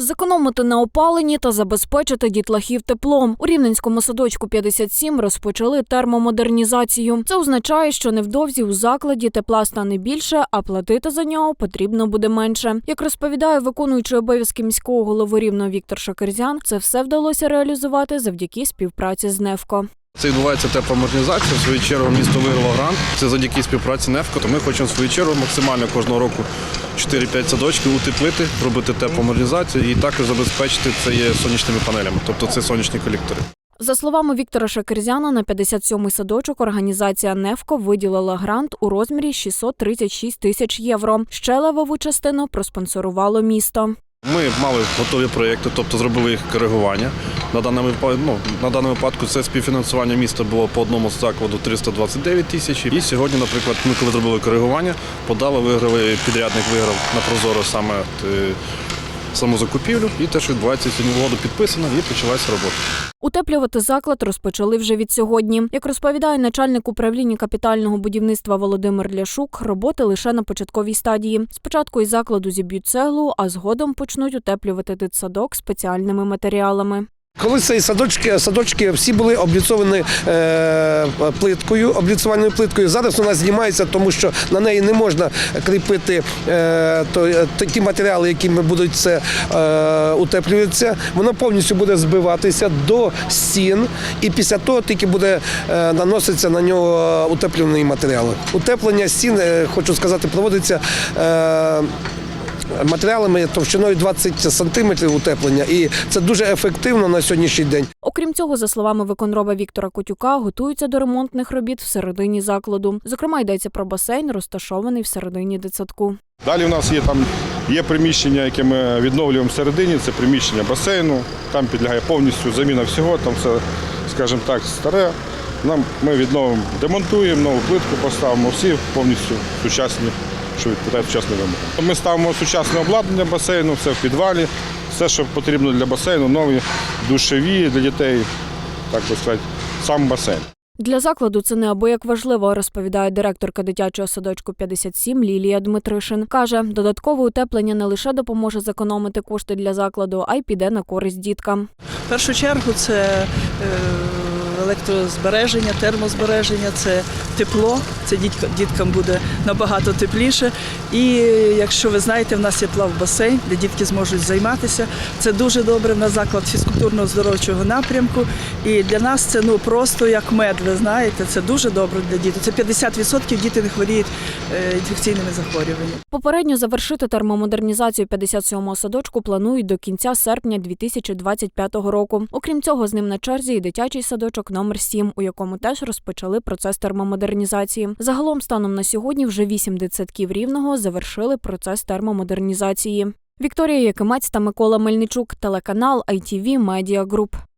Зекономити на опаленні та забезпечити дітлахів теплом. У рівненському садочку 57 розпочали термомодернізацію. Це означає, що невдовзі у закладі тепла стане більше, а платити за нього потрібно буде менше. Як розповідає виконуючий обов'язки міського голови рівного Віктор Шакерзян, це все вдалося реалізувати завдяки співпраці з НЕФКО. Це відбувається тепломодернізація. В свою чергу місто виграло грант. Це завдяки співпраці НЕФКО. То ми хочемо в свою чергу максимально кожного року 4-5 садочків утеплити, робити тепломодернізацію і також забезпечити це є сонячними панелями, тобто це сонячні колектори. За словами Віктора Шакерзяна, на 57-й садочок організація НЕФКО виділила грант у розмірі 636 тисяч євро. Ще левову частину проспонсорувало місто. Ми мали готові проєкти, тобто зробили їх коригування. На даному, ну, на даному випадку це співфінансування міста було по одному з закладу 329 тисяч. І сьогодні, наприклад, ми коли зробили коригування, подали, виграли, підрядник виграв на Прозоро саме е, саму закупівлю. І те, що відбувається, сьогодні підписано, підписана і почалася робота. Утеплювати заклад розпочали вже від сьогодні. Як розповідає начальник управління капітального будівництва Володимир Ляшук, роботи лише на початковій стадії. Спочатку із закладу зіб'ють цеглу, а згодом почнуть утеплювати дитсадок спеціальними матеріалами. Коли цей садочки, садочки всі були обліцовані е, плиткою, обліцувальною плиткою. Зараз вона знімається, тому що на неї не можна кріпити е, то, е, ті матеріали, якими будуть це е, утеплюватися. Воно повністю буде збиватися до стін, і після того тільки буде е, наноситися на нього утеплюваний матеріал. Утеплення стін, е, хочу сказати, проводиться. Е, Матеріалами товщиною 20 сантиметрів утеплення, і це дуже ефективно на сьогоднішній день. Окрім цього, за словами виконроба Віктора Котюка, готуються до ремонтних робіт всередині закладу. Зокрема, йдеться про басейн, розташований всередині дитсадку. Далі у нас є там є приміщення, яке ми відновлюємо всередині. Це приміщення басейну. Там підлягає повністю заміна всього. Там все, скажімо так, старе. Нам ми відновимо, демонтуємо, нову плитку поставимо, всі повністю сучасні, що відповідають сучасним вимогам. Ми ставимо сучасне обладнання басейну, все в підвалі, все, що потрібно для басейну, нові душові для дітей, так би сказати, сам басейн. Для закладу це неабияк важливо, розповідає директорка дитячого садочку 57 Лілія Дмитришин. Каже, додаткове утеплення не лише допоможе зекономити кошти для закладу, а й піде на користь діткам. В першу чергу це е, електрозбереження, термозбереження, це тепло. Це діткам буде набагато тепліше. І якщо ви знаєте, в нас є плавбасейн, де дітки зможуть займатися. Це дуже добре. В нас заклад фізкультурно-здоровчого напрямку. І для нас це ну просто як мед. Ви знаєте, це дуже добре для дітей. Це 50% діти не хворіють е, інфекційними захворюваннями. Попередньо завершити термомодернізацію 57-го садочку планують до кінця серпня 2025 року. Окрім цього, з ним на черзі і дитячий садочок номер 7, у якому теж розпочали процес термомодернізації. Загалом, станом на сьогодні, вже вісім дитсадків рівного завершили процес термомодернізації. Вікторія Якимець та Микола Мельничук, телеканал ITV Media Group.